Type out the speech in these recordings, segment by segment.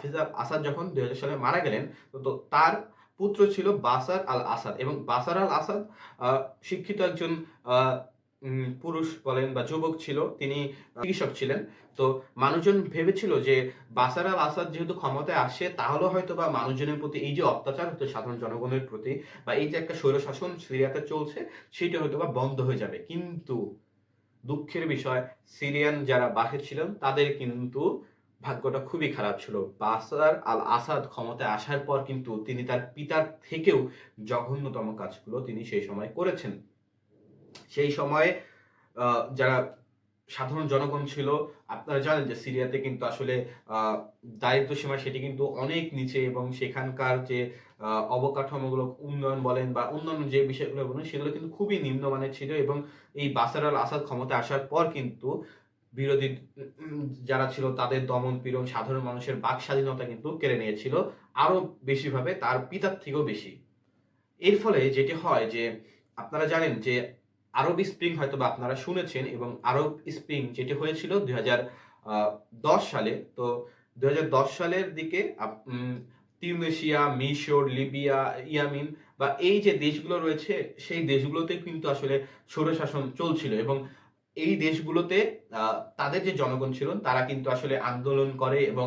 হাফিজ আল আসাদ যখন দুই সালে মারা গেলেন, তো তার পুত্র ছিল বাসার আল আসাদ এবং বাসার আল আসাদ শিক্ষিত একজন পুরুষ বলেন বা যুবক ছিল, তিনি চিকিৎসক ছিলেন। তো মানুষজন ভেবেছিল যে বাসার আল আসাদ যেহেতু ক্ষমতায় আসে, তাহলে হয়তো বা মানুষজনের প্রতি এই যে অত্যাচার হতো সাধারণ জনগণের প্রতি বা এই যে একটা স্বৈরশাসন সিরিয়াতে চলছে, সেটা হয়তো বা বন্ধ হয়ে যাবে। কিন্তু দুঃখের বিষয়, সিরিয়ান যারা বাহির ছিলেন, তাদের কিন্তু ভাগ্যটা খুবই খারাপ ছিল। বাসার আল আসাদ ক্ষমতায় আসার পর কিন্তু তিনি তার পিতার থেকেও জঘন্যতম কাজগুলো তিনি সেই সময় করেছেন। সেই সময়ে যারা সাধারণ জনগণ ছিল, আপনারা জানেন যে সিরিয়াতে কিন্তু আসলে দারিদ্র সীমা সেটি কিন্তু অনেক নিচে এবং সেখানকার যে অবকাঠামোগুলো উন্নয়ন বলেন বা অন্যান্য যে বিষয়গুলো বলেন, সেগুলো কিন্তু খুবই নিম্নমানের ছিল এবং এই বাসার আল আসাদ ক্ষমতা আসার পর কিন্তু বিরোধী যারা ছিল তাদের দমন পীড়ন, সাধারণ মানুষের বাক স্বাধীনতা কিন্তু কেড়ে নিয়েছিল আরও বেশিভাবে তার পিতার থেকেও বেশি। এর ফলে যেটি হয় যে, আপনারা জানেন যে, আরব স্প্রিং হয়তো বা আপনারা শুনেছেন এবং আরব স্প্রিং যেটি হয়েছিল দুই দশ সালে, তো দুই হাজার দশ সালের দিকে তিউনেশিয়া, মিশর, লিবিয়া, ইয়ামিন বা এই যে দেশগুলো রয়েছে, সেই দেশগুলোতে কিন্তু আসলে স্বৈরশাসন চলছিল এবং এই দেশগুলোতে তাদের যে জনগণ ছিল, তারা কিন্তু আসলে আন্দোলন করে এবং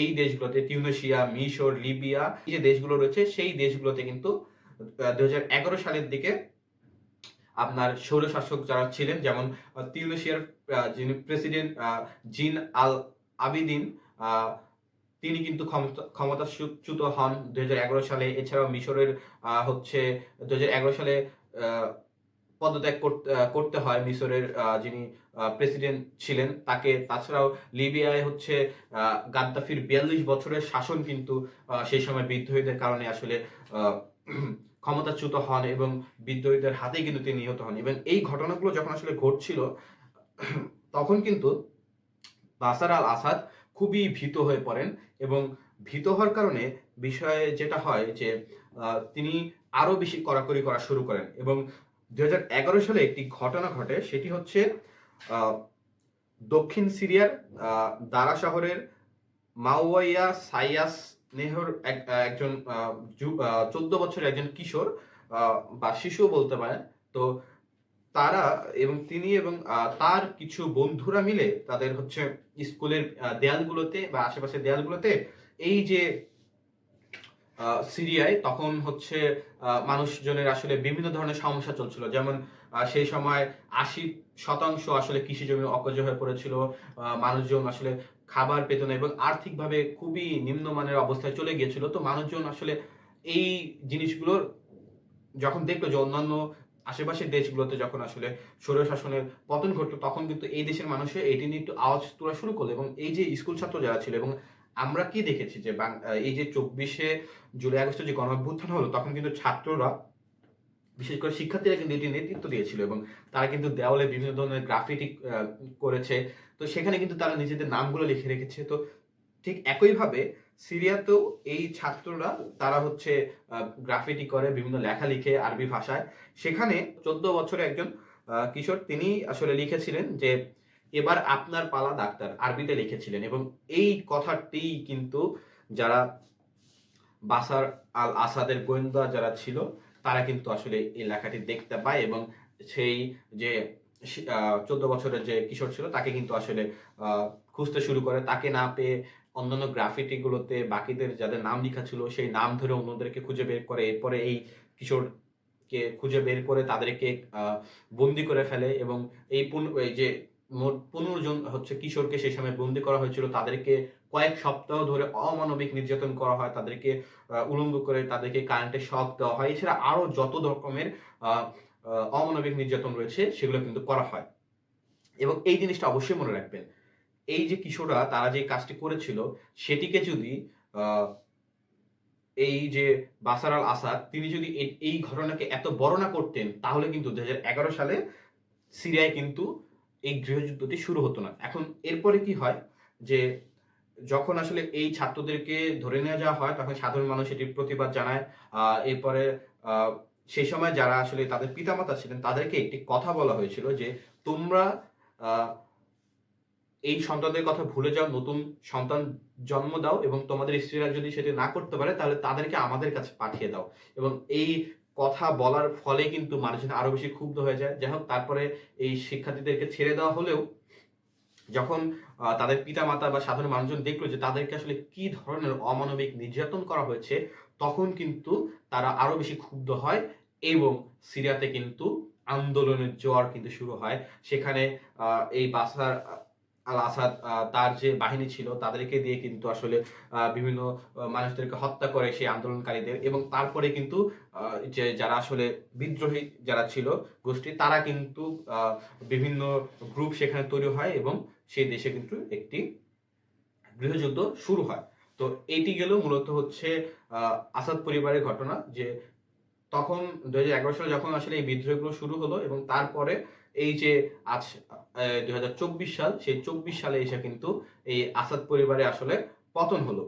এই দেশগুলোতে তিউনেশিয়া, মিশর, লিবিয়া, এই যে দেশগুলো রয়েছে, সেই দেশগুলোতে কিন্তু দুই সালের দিকে আপনার স্বৈরশাসক যারা ছিলেন, যেমন তিউনেশিয়ার যিনি প্রেসিডেন্ট জিন আল আবিদিন তিনি কিন্তু ক্ষমতা, ক্ষমতাচ্যুত হন দুই হাজার এগারো সালে। এছাড়াও মিশরের হচ্ছে দু হাজার এগারো সালে পদত্যাগ করতে হয় মিশরের যিনি প্রেসিডেন্ট ছিলেন তাকে। তাছাড়াও লিবিয়ায় হচ্ছে গাদ্দাফির বিয়াল্লিশ বছরের শাসন কিন্তু সেই সময় বিদ্রোহীদের কারণে আসলে ক্ষমতাচ্যুত হন এবং বিদ্রোহীদের হাতেই কিন্তু তিনি নিহত হন। এবং এই ঘটনাগুলো যখন আসলে ঘটছিল, তখন কিন্তু বাসার আল আসাদ খুবই ভীত হয়ে পড়েন এবং ভীত হওয়ার কারণে বিষয়ে যেটা হয় যে তিনি আরও বেশি কড়াকড়ি করা শুরু করেন এবং দু হাজার এগারো সালে একটি ঘটনা ঘটে। সেটি হচ্ছে দক্ষিণ সিরিয়ার দারা শহরের মাওয়াইয়া সাইয়াস নেহর এক- একজন চোদ্দ বছরের একজন কিশোর বা শিশু বলতে পারেন। তো তারা এবং তিনি এবং তার কিছু বন্ধুরা মিলে তাদের হচ্ছে স্কুলের দেয়ালগুলোতে বা আশেপাশের দেয়ালগুলোতে এই যে সিরিয়ায়, তখন হচ্ছে মানুষজনের আসলে বিভিন্ন ধরনের সমস্যা চলছিল। যেমন সেই সময় আশি শতাংশ আসলে কৃষি জমি অকজ হয়ে পড়েছিল। মানুষজন আসলে খাবার পেত না এবং আর্থিকভাবে খুবই নিম্নমানের অবস্থায় চলে গিয়েছিল। তো মানুষজন আসলে এই জিনিসগুলোর যখন দেখল যে অন্যান্য আশেপাশের দেশগুলোতে যখন আসলে স্বৈরশাসনের পতন ঘটলো, তখন কিন্তু এই দেশের মানুষের এটি নিয়ে একটু আওয়াজ তোলা শুরু করল এবং এই যে স্কুল ছাত্র যারা ছিল এবং আমরা কি দেখেছি যে এই যে চব্বিশে জুলাই আগস্টে যে গণঅভ্যুত্থান হলো, তখন কিন্তু ছাত্ররা, বিশেষ করে শিক্ষার্থীরা কিন্তু এটি নেতৃত্ব দিয়েছিল এবং তারা কিন্তু দেওয়ালে বিভিন্ন ধরনের গ্রাফিটি করেছে। তো সেখানে কিন্তু তারা নিজেদের নামগুলো লিখে রেখেছে। তো ঠিক একইভাবে সিরিয়াতেও এই ছাত্ররা, তারা হচ্ছে গ্রাফিটি করে, বিভিন্ন লেখা লিখে আরবি ভাষায়। সেখানে চোদ্দ বছরে একজন কিশোর, তিনি আসলে লিখেছিলেন যে এবার আপনার পালা ডাক্তার আরবিতে লিখেছিলেন এবং এই কথাটি কিন্তু যারা বাসার আল আসাদের গোয়েন্দা যারা ছিল, তারা কিন্তু আসলে এই লেখাটি দেখতে পায় এবং সেই যে চোদ্দ বছরের যে কিশোর ছিল তাকে কিন্তু আসলে খুঁজতে শুরু করে। তাকে না পেয়ে অন্যান্য গ্রাফিটি গুলোতে বাকিদের যাদের নাম লেখা ছিল সেই নাম ধরে অন্যদেরকে খুঁজে বের করে। এরপরে এই কিশোরকে খুঁজে বের করে তাদেরকে বন্দি করে ফেলে এবং এই যে মোট পনেরো জন হচ্ছে কিশোরকে সেই সময় বন্দি করা হয়েছিল। তাদেরকে কয়েক সপ্তাহ ধরে অমানবিক নির্যাতন করা হয়। তাদেরকে উলঙ্গ করে তাদেরকে কারেন্টের শক দেওয়া হয়। এছাড়া আরও যত রকমের অমানবিক নির্যাতন রয়েছে, সেগুলো কিন্তু করা হয়। এবং এই জিনিসটা অবশ্যই মনে রাখবেন, এই যে কিশোররা, তারা যে কাজটি করেছিল, সেটিকে যদি এই যে বাসার আল আসাদ, তিনি যদি এই ঘটনাকে এত বড় না করতেন, তাহলে কিন্তু দু হাজার এগারো সালে সিরিয়ায় কিন্তু এই গৃহযুদ্ধটি শুরু হতো না এখন এরপরে কি হয় যে যখন আসলে এই ছাত্রদেরকে ধরে নিয়ে যাওয়া হয় তখন সাধারণ মানুষ এটির প্রতিবাদ জানায় এরপরে সেই সময় যারা আসলে তাদের পিতামাতা ছিলেন তাদেরকে একটি কথা বলা হয়েছিল যে তোমরা এই সন্তানদের কথা ভুলে যাও, নতুন সন্তান জন্ম দাও এবং তোমাদের স্ত্রীরা যদি সেটি না করতে পারে তাহলে তাদেরকে আমাদের কাছে পাঠিয়ে দাও। এবং এই কথা বলার ফলে কিন্তু মানুষজন আরও বেশি ক্ষুব্ধ হয়ে যায়। যাই তারপরে এই শিক্ষার্থীদেরকে ছেড়ে দেওয়া হলেও যখন তাদের পিতামাতা বা সাধারণ মানুষজন দেখল যে তাদেরকে আসলে কি ধরনের অমানবিক নির্যাতন করা হয়েছে, তখন কিন্তু তারা আরও বেশি ক্ষুব্ধ হয় এবং সিরিয়াতে কিন্তু আন্দোলনের জোয়ার কিন্তু শুরু হয়। সেখানে এই বাশার আ আল আসাদ তার যে বাহিনী ছিল, তাদেরকে দিয়ে কিন্তু আসলে বিভিন্ন মানুষদেরকে হত্যা করে সেই আন্দোলনকারীদের এবং তারপরে কিন্তু যে যারা আসলে বিদ্রোহী যারা ছিল গোষ্ঠী, তারা কিন্তু বিভিন্ন গ্রুপ সেখানে তৈরি হয় এবং সেই দেশে কিন্তু একটি গৃহযুদ্ধ শুরু হয়। তো এটি গেল মূলত হচ্ছে আসাদ পরিবারের ঘটনা যে তখন ২০১১ সালে যখন আসলে এই বিদ্রোহগুলো শুরু হলো এবং তারপরে এই যে আজ দু হাজার চব্বিশ সাল, সেই ২৪ সালে এসে কিন্তু এই আসাদ পরিবারে আসলে পতন হলো।